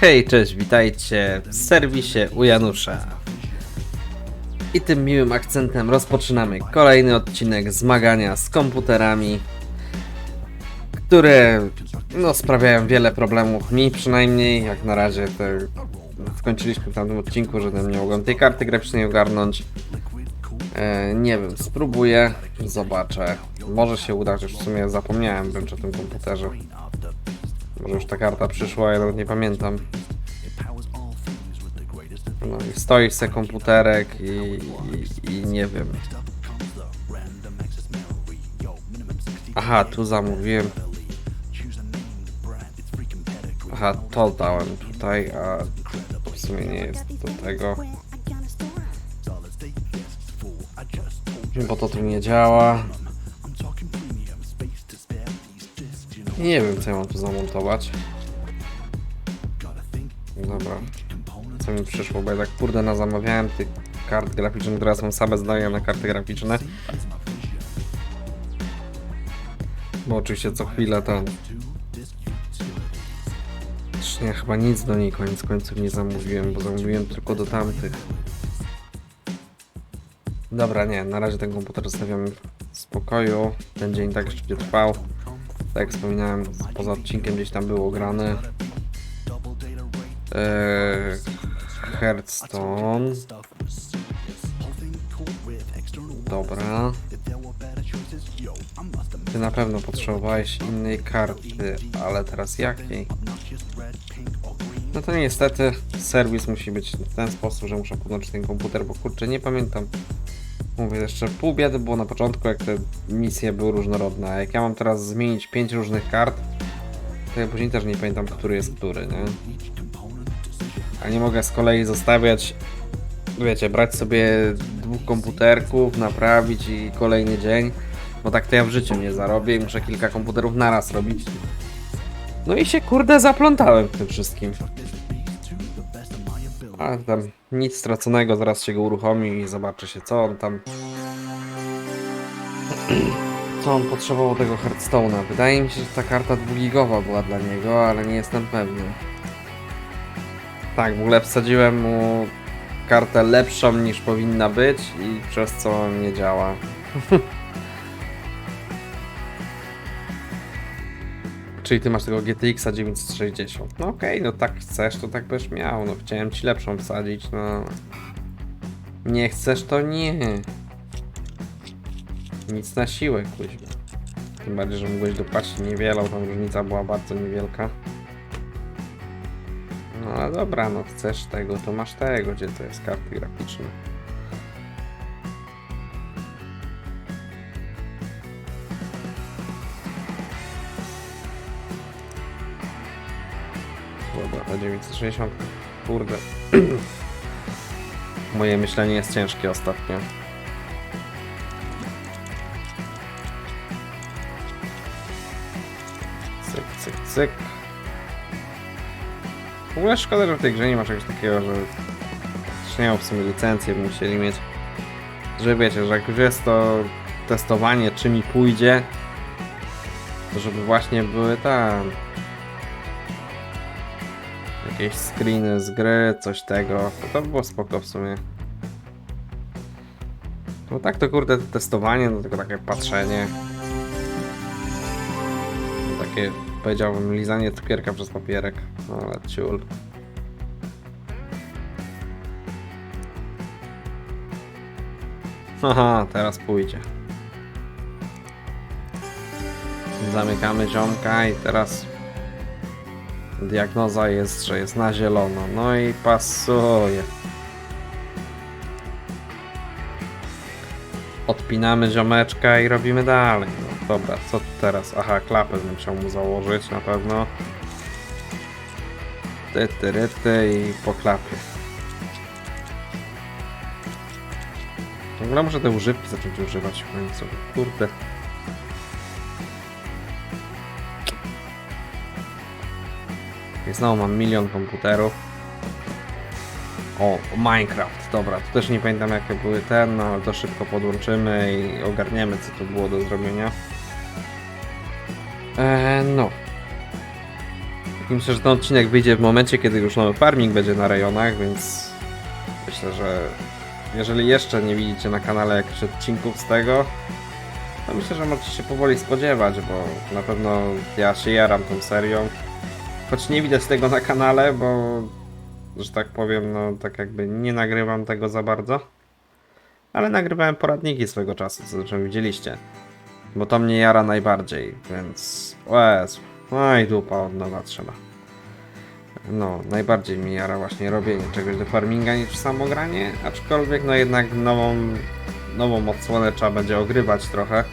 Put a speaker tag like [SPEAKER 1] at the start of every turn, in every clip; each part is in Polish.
[SPEAKER 1] Hej, cześć, witajcie w serwisie u Janusza. I tym miłym akcentem rozpoczynamy kolejny odcinek zmagania z komputerami, które no, sprawiają wiele problemów, mi przynajmniej, jak na razie te, skończyliśmy w tamtym odcinku, że nie mogłem tej karty graficznej ogarnąć. E, nie wiem, spróbuję, zobaczę. Może się uda, już w sumie zapomniałem wręcz o tym komputerze. Może już ta karta przyszła, ja nawet nie pamiętam. No i stoi se komputerek i, i, i nie wiem. Aha, tu zamówiłem. Aha, to dałem tutaj, a w sumie nie jest do tego. Bo to tu nie działa. Nie wiem, co ja mam tu zamontować. Dobra. Co mi przyszło, bo ja tak kurde na zamawiałem tych kart graficznych, teraz mam same zdania na karty graficzne. Bo oczywiście co chwilę to... Zresztą ja chyba nic do niej koniec końców nie zamówiłem, bo zamówiłem tylko do tamtych. Dobra, nie, na razie ten komputer zostawiam w spokoju. Ten dzień tak jeszcze trwał. Tak jak wspominałem, poza odcinkiem gdzieś tam było grane. Eee, Hearthstone. Dobra. Ty na pewno potrzebowałeś innej karty, ale teraz jakiej? No to niestety serwis musi być w ten sposób, że muszę podłączyć ten komputer, bo kurczę nie pamiętam. Mówię jeszcze pół biedy było na początku, jak te misje były różnorodne, a jak ja mam teraz zmienić pięć różnych kart, to ja później też nie pamiętam, który jest który, nie? A nie mogę z kolei zostawiać, wiecie, brać sobie dwóch komputerków, naprawić i kolejny dzień, bo tak to ja w życiu nie zarobię i muszę kilka komputerów naraz robić. No i się kurde zaplątałem w tym wszystkim. A tam nic straconego, zaraz się go uruchomi i zobaczy się co on tam... Co on potrzebował tego Hearthstone'a? Wydaje mi się, że ta karta dwugigowa była dla niego, ale nie jestem pewny. Tak, w ogóle wsadziłem mu kartę lepszą niż powinna być i przez co nie działa. Czyli ty masz tego GTX 960. No okej, no tak chcesz, to tak będziesz miał. No chciałem ci lepszą wsadzić, no. Nie chcesz, to nie. Nic na siłę, kuźwa. Tym bardziej, że mogłeś dopłacić niewiele, bo tam różnica była bardzo niewielka. No ale dobra, no chcesz tego, to masz tego, gdzie to jest karty graficzne. Dobra, na 960. Kurde. Moje myślenie jest ciężkie ostatnio. Cyk, cyk, cyk. W ogóle szkoda, że w tej grze nie ma czegoś takiego, że śniało w sumie licencję by musieli mieć. Że wiecie, że jak już jest to testowanie, czy mi pójdzie, to żeby właśnie były tam jakieś screeny z gry, coś tego, to, by było spoko w sumie. No tak to kurde testowanie, no tylko takie patrzenie. Takie powiedziałbym lizanie cukierka przez papierek, no ale ciul. Aha, teraz pójdzie. Zamykamy ziomka i teraz Diagnoza jest, że jest na zielono. No i pasuje. Odpinamy ziomeczka i robimy dalej. No dobra, co teraz? Aha, klapę bym chciał mu założyć na pewno. Ty, ty, ry, ty i po klapie. W ogóle muszę te używki zacząć używać w końcu. Kurde. I znowu mam milion komputerów. O, Minecraft, dobra, tu też nie pamiętam jakie były ten, no ale to szybko podłączymy i ogarniemy co tu było do zrobienia. Eee, no. Myślę, że ten odcinek wyjdzie w momencie, kiedy już nowy farming będzie na rejonach, więc myślę, że jeżeli jeszcze nie widzicie na kanale jakichś odcinków z tego, to myślę, że możecie się powoli spodziewać, bo na pewno ja się jaram tą serią. Choć nie widać tego na kanale, bo że tak powiem, no tak jakby nie nagrywam tego za bardzo. Ale nagrywałem poradniki swego czasu, co zresztą widzieliście. Bo to mnie jara najbardziej, więc... O Jezu. No dupa od nowa trzeba. No, najbardziej mi jara właśnie robienie czegoś do farminga niż samo granie, aczkolwiek no jednak nową, nową odsłonę trzeba będzie ogrywać trochę.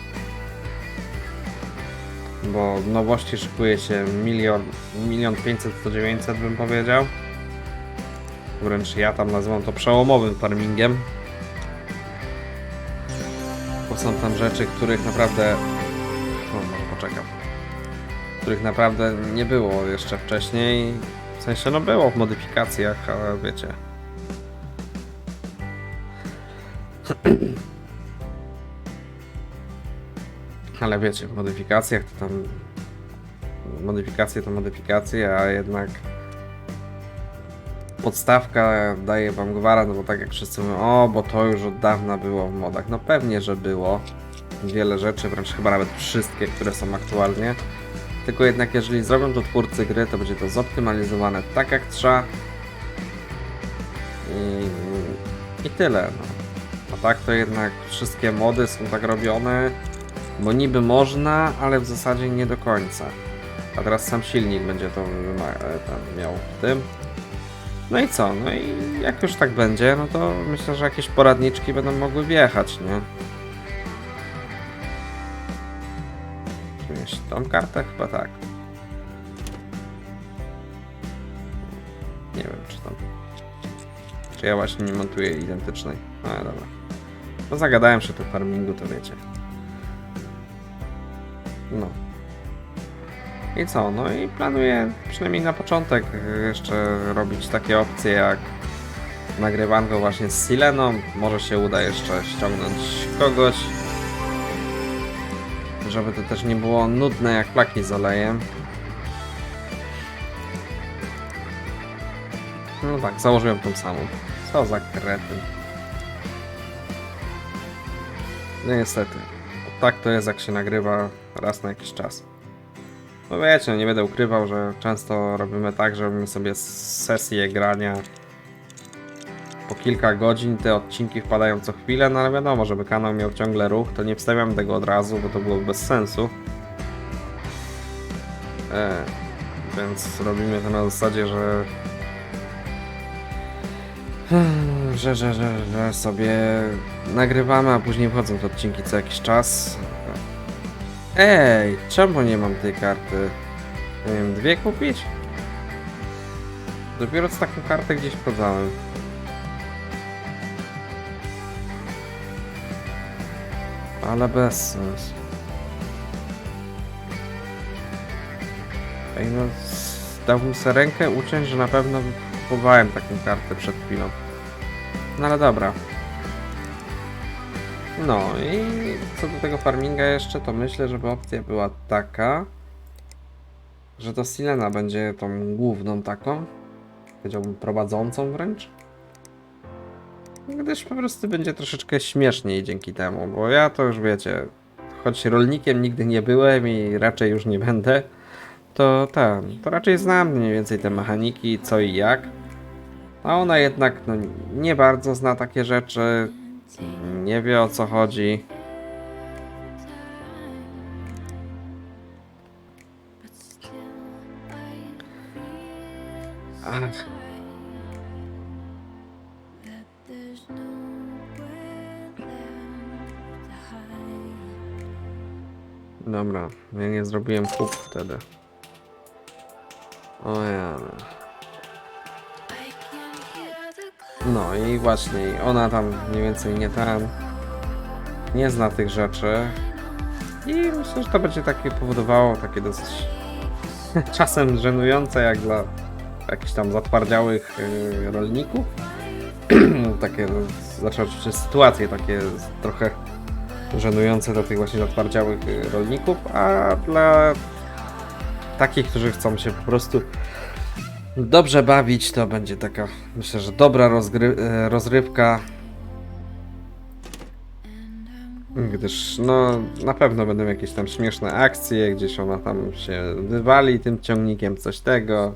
[SPEAKER 1] Bo nowości szykuje się milion, milion pięćset, sto dziewięćset bym powiedział. Wręcz ja tam nazywam to przełomowym farmingiem. Bo są tam rzeczy, których naprawdę... O, może poczekam. Których naprawdę nie było jeszcze wcześniej. W sensie, no było w modyfikacjach, ale wiecie. Ale wiecie, w modyfikacjach to tam... Modyfikacje to modyfikacje, a jednak podstawka daje wam gwarant, bo tak jak wszyscy mówią, o, bo to już od dawna było w modach. No pewnie, że było. Wiele rzeczy, wręcz chyba nawet wszystkie, które są aktualnie. Tylko jednak jeżeli zrobią to twórcy gry, to będzie to zoptymalizowane tak jak trzeba. I, i tyle. No. A tak to jednak wszystkie mody są tak robione, bo niby można, ale w zasadzie nie do końca. A teraz sam silnik będzie to e, miał w tym. No i co? No i jak już tak będzie, no to myślę, że jakieś poradniczki będą mogły wjechać, nie? Mieć tą kartę? Chyba tak. Nie wiem, czy tam... Czy ja właśnie nie montuję identycznej. No ale dobra. No zagadałem się tu farmingu, to wiecie. No. I co? No i planuję przynajmniej na początek y, jeszcze robić takie opcje jak nagrywanko właśnie z Sileną. Może się uda jeszcze ściągnąć kogoś. Żeby to też nie było nudne jak plaki z olejem. No tak, założyłem tą samą. Co za kretyn. No niestety. Tak to jest jak się nagrywa raz na jakiś czas. No wiecie, no nie będę ukrywał, że często robimy tak, że robimy sobie sesje grania po kilka godzin, te odcinki wpadają co chwilę, no ale wiadomo, żeby kanał miał ciągle ruch, to nie wstawiam tego od razu, bo to byłoby bez sensu. E, więc robimy to na zasadzie, że że, że, że, że sobie nagrywamy, a później wchodzą te odcinki co jakiś czas. Ej, czemu nie mam tej karty? Nie wiem, dwie kupić? Dopiero z taką kartę gdzieś wchodzałem. Ale bez sens. Ej no, dałbym sobie rękę uciąć, że na pewno kupowałem taką kartę przed chwilą. No ale dobra. No i co do tego farminga jeszcze, to myślę, żeby opcja była taka, że to Silena będzie tą główną taką, powiedziałbym prowadzącą wręcz. Gdyż po prostu będzie troszeczkę śmieszniej dzięki temu, bo ja to już wiecie, choć rolnikiem nigdy nie byłem i raczej już nie będę, to ten, to raczej znam mniej więcej te mechaniki, co i jak. A ona jednak no, nie bardzo zna takie rzeczy, nie wie o co chodzi. Ach, dobra, ja nie zrobiłem kup wtedy. O ja. No i właśnie, ona tam mniej więcej nie tam nie zna tych rzeczy. I myślę, że to będzie takie powodowało takie dosyć czasem żenujące jak dla jakichś tam zatwardziałych yy, rolników. takie, no, znaczy oczywiście sytuacje takie trochę żenujące dla tych właśnie zatwardziałych yy, rolników, a dla takich, którzy chcą się po prostu dobrze bawić, to będzie taka, myślę, że dobra rozgry- e, rozrywka. Gdyż, no, na pewno będą jakieś tam śmieszne akcje, gdzieś ona tam się wywali tym ciągnikiem, coś tego.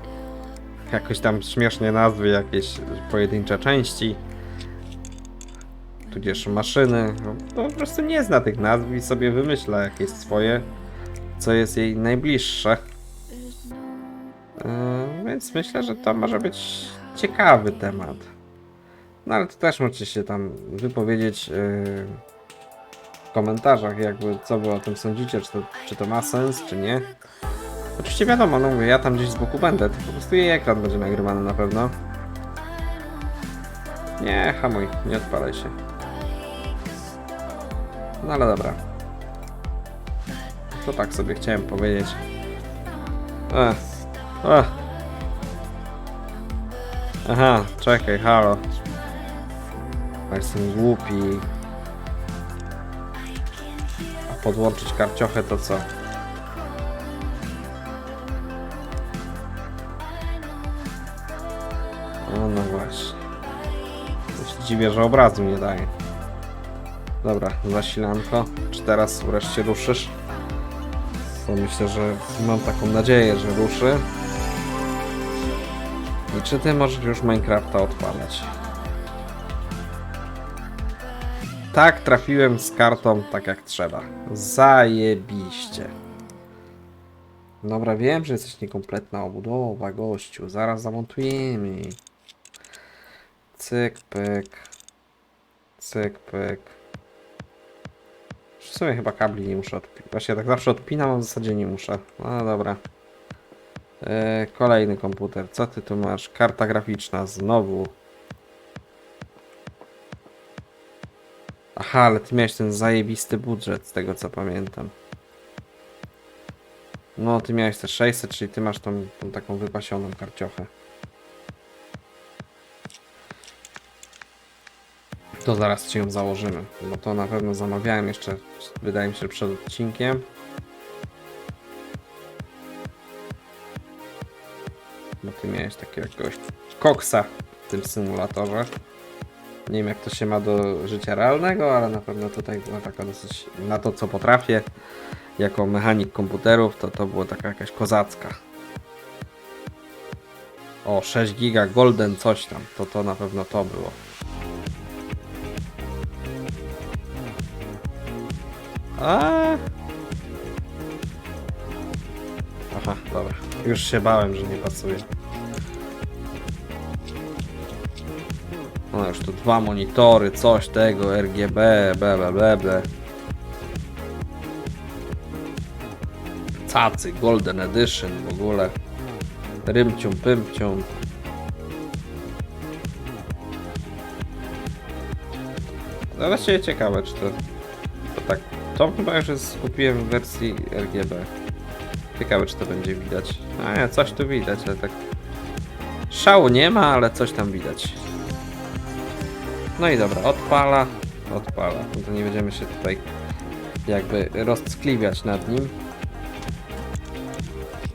[SPEAKER 1] Jakoś tam śmiesznie nazwy jakieś pojedyncze części. Tudzież maszyny. No, to po prostu nie zna tych nazw i sobie wymyśla jakieś swoje, co jest jej najbliższe. Yy, więc myślę, że to może być ciekawy temat. No ale to też możecie się tam wypowiedzieć yy, w komentarzach, jakby co wy o tym sądzicie, czy to, czy to ma sens, czy nie. Oczywiście wiadomo, no mówię, ja tam gdzieś z boku będę, to po prostu jej ekran będzie nagrywany na pewno. Nie, hamuj, nie odpalaj się. No ale dobra. To tak sobie chciałem powiedzieć. Ech. Aha, czekaj, halo. Jestem głupi. A podłączyć karciochę to co? O, no właśnie. Się dziwię, że obrazu nie daje. Dobra, zasilanko. Czy teraz wreszcie ruszysz? Bo myślę, że mam taką nadzieję, że ruszy. I czy ty możesz już Minecrafta odpalać? Tak, trafiłem z kartą tak jak trzeba. Zajebiście. Dobra, wiem, że jesteś niekompletna obudowa, gościu. Zaraz zamontujemy. Cyk, pyk. Cyk, pyk. W sumie chyba kabli nie muszę odpinać. Właśnie tak zawsze odpinam, a w zasadzie nie muszę. No dobra. E, kolejny komputer. Co ty tu masz? Karta graficzna. Znowu. Aha, ale ty miałeś ten zajebisty budżet, z tego co pamiętam. No, ty miałeś te 600, czyli ty masz tą, tą taką wypasioną karciochę. To zaraz ci ją założymy, bo to na pewno zamawiałem jeszcze, wydaje mi się, przed odcinkiem. Ty miałeś takiego jakiegoś koksa w tym symulatorze. Nie wiem jak to się ma do życia realnego, ale na pewno tutaj była taka dosyć, na to co potrafię, jako mechanik komputerów, to to była taka jakaś kozacka. O, 6 giga golden coś tam, to to na pewno to było. A. Aha, dobra. Już się bałem, że nie pasuje. No już tu dwa monitory, coś tego, RGB, ble ble ble ble. Cacy, Golden Edition w ogóle. Rymcią, pymcią. No właściwie ciekawe, czy to, to tak. To chyba już jest, kupiłem w wersji RGB. Ciekawe, czy to będzie widać. A nie, coś tu widać, ale tak. Szału nie ma, ale coś tam widać. No i dobra, odpala, odpala. No to nie będziemy się tutaj jakby rozckliwiać nad nim.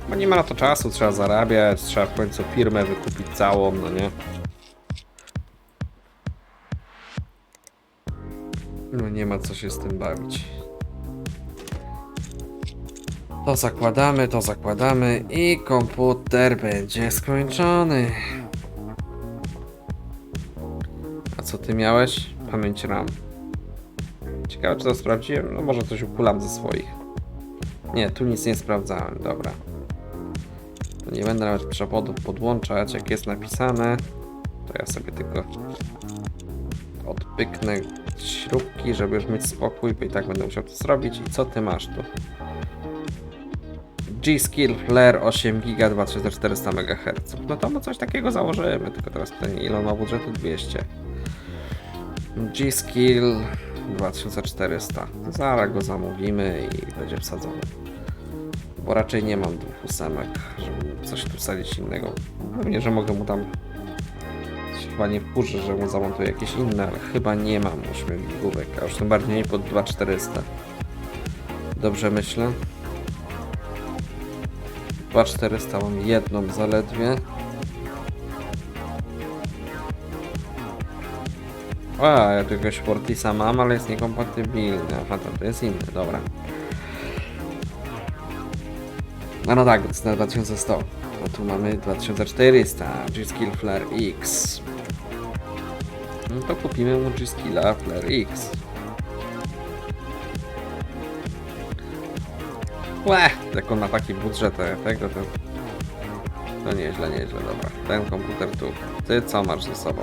[SPEAKER 1] Bo nie ma na to czasu, trzeba zarabiać, trzeba w końcu firmę wykupić całą, no nie? No nie ma co się z tym bawić. To zakładamy, to zakładamy i komputer będzie skończony. Co ty miałeś? Pamięć RAM. Ciekawe czy to sprawdziłem? No może coś ukulam ze swoich. Nie, tu nic nie sprawdzałem, dobra. Nie będę nawet przewodów podłączać, jak jest napisane. To ja sobie tylko odpyknę śrubki, żeby już mieć spokój, bo i tak będę musiał to zrobić. I co ty masz tu? G-Skill Flare 8 GB 2400 MHz. No to my coś takiego założymy, tylko teraz pytanie ile ma budżetu 200. G-Skill 2400. Zaraz go zamówimy i będzie wsadzony. Bo raczej nie mam dwóch ósemek, żeby coś tu wsadzić innego. Pewnie, że mogę mu tam chyba nie wkurzy, że mu zamontuję jakieś inne, ale chyba nie mam 8 gigówek, a już tym bardziej nie pod 2400. Dobrze myślę? 2400 mam jedną zaledwie. A, ja tu jakiegoś Fortisa mam, ale jest niekompatybilny. Aha, to, to jest inny, dobra. A no tak, to jest na 2100. A tu mamy 2400. G-Skill Flare X. No to kupimy mu G-Skilla Flare X. Łe, jak on ma taki budżet e, tego, to... To nieźle, nieźle, dobra. Ten komputer tu. Ty co masz ze sobą?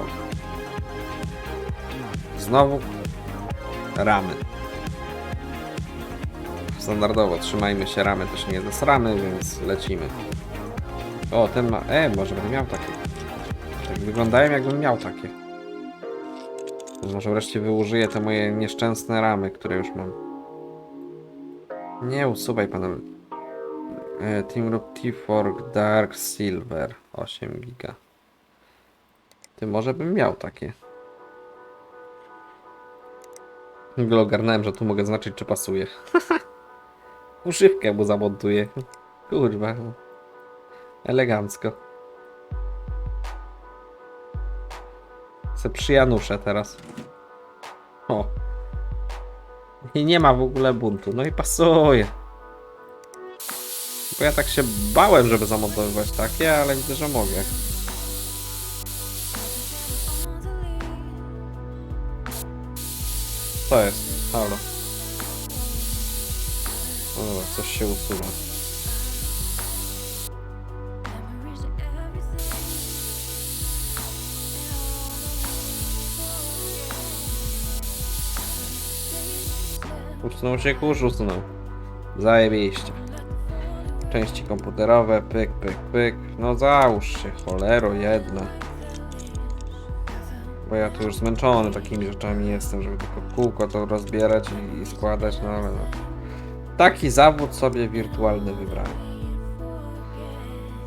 [SPEAKER 1] Znowu ramy. Standardowo trzymajmy się ramy, też nie zesramy, więc lecimy. O, ten ma... E, może będę miał takie. Tak wyglądają jakbym miał takie. Może wreszcie wyużyję te moje nieszczęsne ramy, które już mam. Nie usuwaj panowie. E, Team Loop T4 Dark Silver 8 giga. Ty może bym miał takie. Nagle ogarnąłem, że tu mogę znaczyć, czy pasuje. Używkę mu zamontuję. Kurwa. Elegancko. Se przyjanuszę teraz. O. I nie ma w ogóle buntu. No i pasuje. Bo ja tak się bałem, żeby zamontowywać takie, ale widzę, że mogę. Co jest? Halo. Dobra, coś się usuwa. Usunął się kurz, usunął. Zajebiście. Części komputerowe, pyk, pyk, pyk. No załóż się, cholero jedna. Bo ja tu już zmęczony takimi rzeczami jestem, żeby tylko kółko to rozbierać i, i składać, no ale no. Taki zawód sobie wirtualny wybrałem.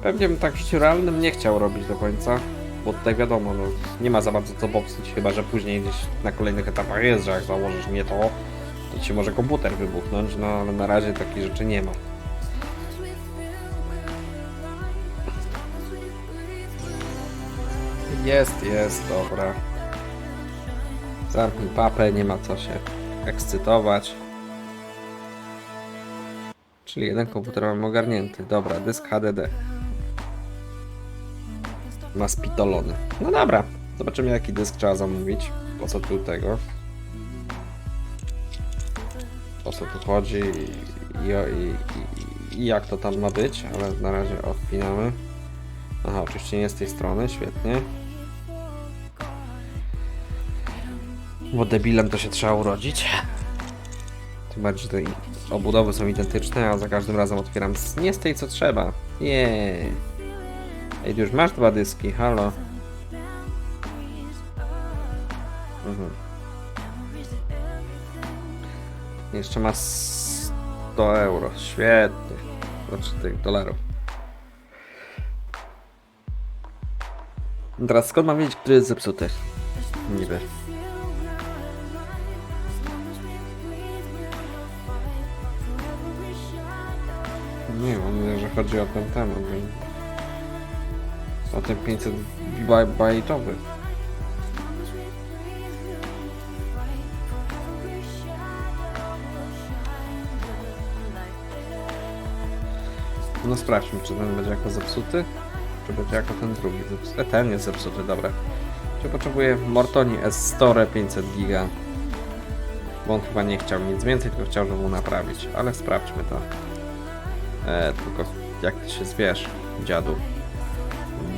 [SPEAKER 1] Pewnie bym tak w życiu realnym nie chciał robić do końca, bo tutaj wiadomo, no, nie ma za bardzo co popsuć, chyba że później gdzieś na kolejnych etapach jest, że jak założysz nie to, to ci może komputer wybuchnąć, no ale na razie takich rzeczy nie ma. Jest, jest, dobra. Zamknij papę, nie ma co się ekscytować. Czyli jeden komputer mam ogarnięty. Dobra, dysk HDD. Ma spitolony. No dobra, zobaczymy jaki dysk trzeba zamówić. Po co tu tego? O co tu chodzi i, i, i, i jak to tam ma być, ale na razie odpinamy. Aha, oczywiście nie z tej strony, świetnie. Bo debilem to się trzeba urodzić. Tym bardziej, że te obudowy są identyczne, a za każdym razem otwieram z, nie z tej co trzeba. Nie. Ej, już masz dwa dyski, halo. Mhm. Jeszcze ma 100 euro, świetnie. Znaczy tych dolarów. Teraz skąd mam wiedzieć, który jest zepsuty? Niby. Nie, mam nadzieję, że chodzi o ten temat. O ten 500 baj- bajtowy. No sprawdźmy, czy ten będzie jako zepsuty, czy będzie jako ten drugi zepsuty. E, ten jest zepsuty, dobra. Czy potrzebuję Mortoni S-Store 500 giga. Bo on chyba nie chciał nic więcej, tylko chciał, żeby mu naprawić. Ale sprawdźmy to. E, tylko jak ty się zwiesz, dziadu.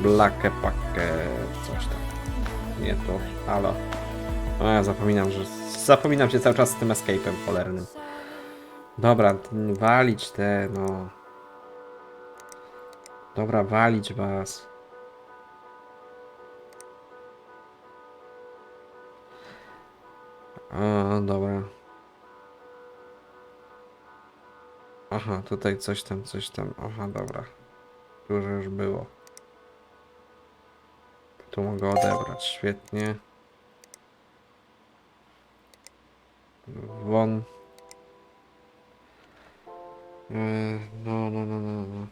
[SPEAKER 1] Blakę pakę, coś tam. Nie to, halo. O, ja zapominam, że... Zapominam się cały czas z tym escape'em cholernym. Dobra, walić te, no... Dobra, walić was. A, dobra. Aha, tutaj coś tam, coś tam. Aha, dobra. Dużo już było. Tu mogę odebrać, świetnie. Won. No, no, no, no, no.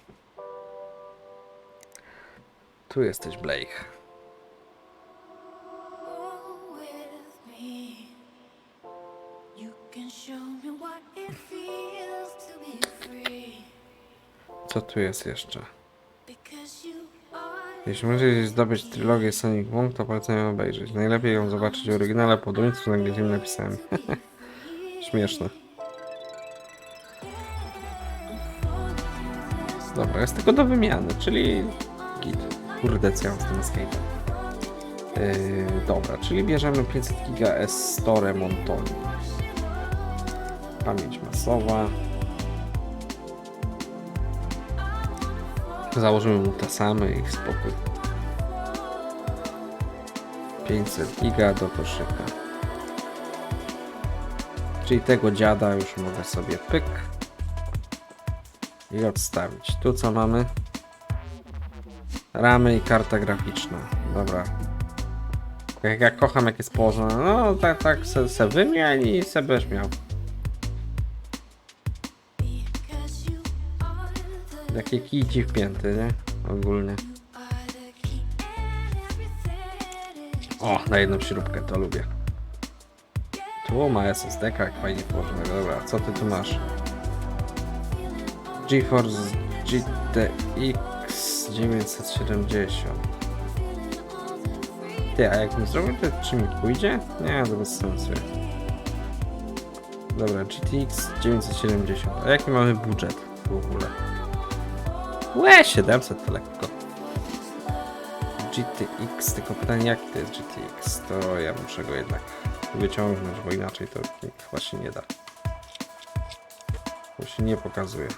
[SPEAKER 1] Tu jesteś, Blake. Co tu jest jeszcze? Jeśli musisz zdobyć trylogię Sonic Boom, to polecam ją obejrzeć. Najlepiej ją zobaczyć w oryginale po duńsku z angielskim napisami. Śmieszne. Dobra, jest tylko do wymiany, czyli git. Kurde, co ja mam z tym escape'em. Yy, dobra, czyli bierzemy 500 giga S Store Montoni. Pamięć masowa. Założymy mu te same i spokój. 500 giga do koszyka. Czyli tego dziada już mogę sobie pyk i odstawić. Tu co mamy? Ramy i karta graficzna. Dobra. Jak ja kocham jak jest położone. No tak, tak se, se i se będziesz miał.
[SPEAKER 2] The
[SPEAKER 1] Jakie kijci wpięty, nie? Ogólnie. O, na jedną śrubkę, to lubię. Tu ma SSD, jak fajnie położonego. Dobra, co ty tu masz? GeForce GTX 970. Ty, a jak bym zrobił to, czy mi pójdzie? Nie, to bez sensu. Dobra, GTX 970. A jaki mamy budżet w ogóle? Łe, 700 to lekko. GTX, tylko pytanie jak to jest GTX, to ja muszę go jednak wyciągnąć, bo inaczej to nie- chyba się nie da. To się nie pokazuje.
[SPEAKER 2] The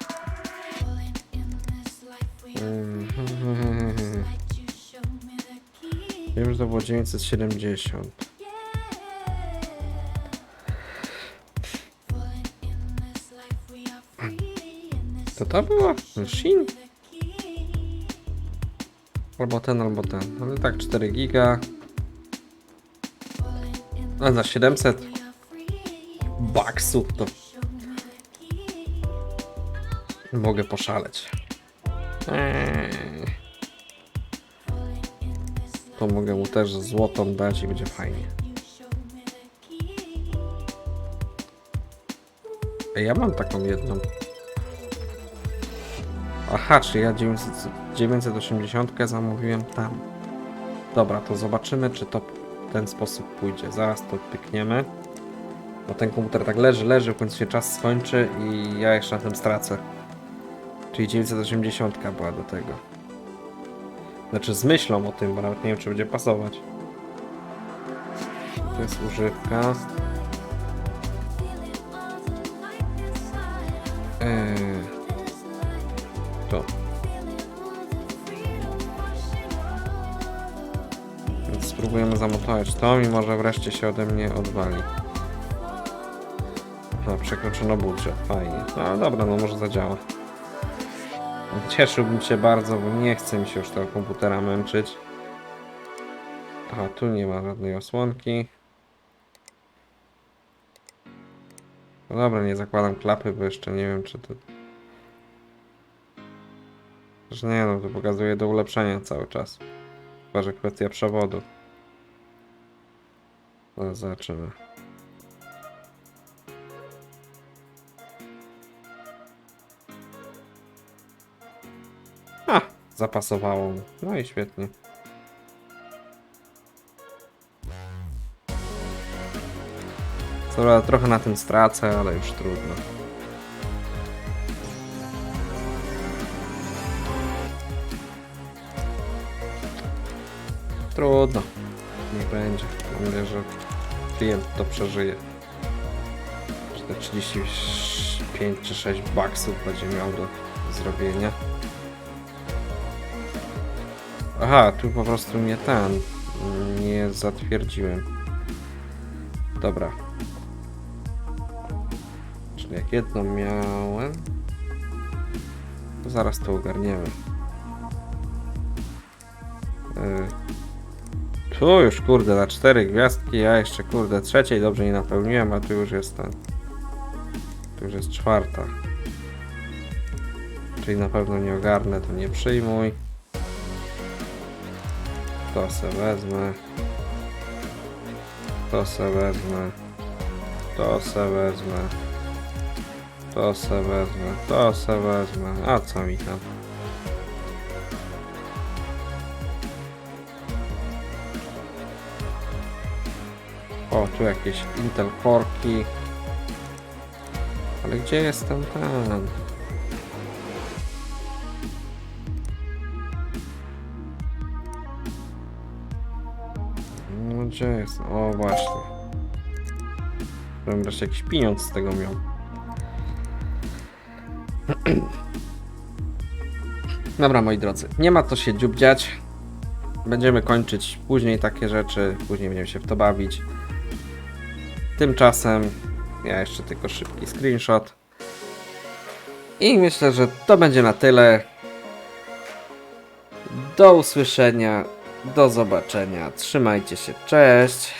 [SPEAKER 2] key.
[SPEAKER 1] Wiem, że to było 970.
[SPEAKER 2] Falling in this life we are free. In this
[SPEAKER 1] To to było? Shin? Albo ten, albo ten. Ale tak, 4 giga. A za 700
[SPEAKER 2] we are free.
[SPEAKER 1] baksów to mogę poszaleć. Eee, to mogę mu też złotą dać i będzie fajnie. ja mam taką jedną. Aha, czy ja 900, 980 zamówiłem tam. Dobra, to zobaczymy, czy to w ten sposób pójdzie. Zaraz to pykniemy. Bo ten komputer tak leży, leży, w końcu się czas skończy i ja jeszcze na tym stracę. Czyli 980 była do tego. Znaczy z myślą o tym, bo nawet nie wiem, czy będzie pasować. To jest używka. Zamontować to i może wreszcie się ode mnie odwali. No, przekroczono budżet, fajnie. No dobra, no może zadziała. Cieszyłbym się bardzo, bo nie chce mi się już tego komputera męczyć. Aha, tu nie ma żadnej osłonki. No dobra, nie zakładam klapy, bo jeszcze nie wiem, czy to... Że nie no, to pokazuje do ulepszenia cały czas. Chyba, że kwestia przewodu. No, zobaczymy. A, zapasowało mu. No i świetnie. Prawda trochę na tym stracę, ale już trudno. Trudno. Nie będzie. Mam że klient to przeżyje. Że te 35 czy 6 baksów będzie miał do zrobienia. Aha, tu po prostu mnie ten nie zatwierdziłem. Dobra. Czyli jak jedno miałem, to zaraz to ogarniemy. Yy. Tu już kurde na cztery gwiazdki, ja jeszcze kurde trzeciej dobrze nie napełniłem, a tu już jest ten. Tu już jest czwarta. Czyli na pewno nie ogarnę, to nie przyjmuj. To se wezmę. To se wezmę. To se wezmę. To se wezmę. To se wezmę. A co mi tam? O, tu jakieś Intel Corki. Ale gdzie jest ten ten? No gdzie jest? O właśnie. Żebym wreszcie jakiś pieniądz z tego miał. Dobra moi drodzy, nie ma to się dziubdziać. Będziemy kończyć później takie rzeczy, później będziemy się w to bawić. Tymczasem ja jeszcze tylko szybki screenshot. I myślę, że to będzie na tyle. Do usłyszenia, do zobaczenia. Trzymajcie się, cześć.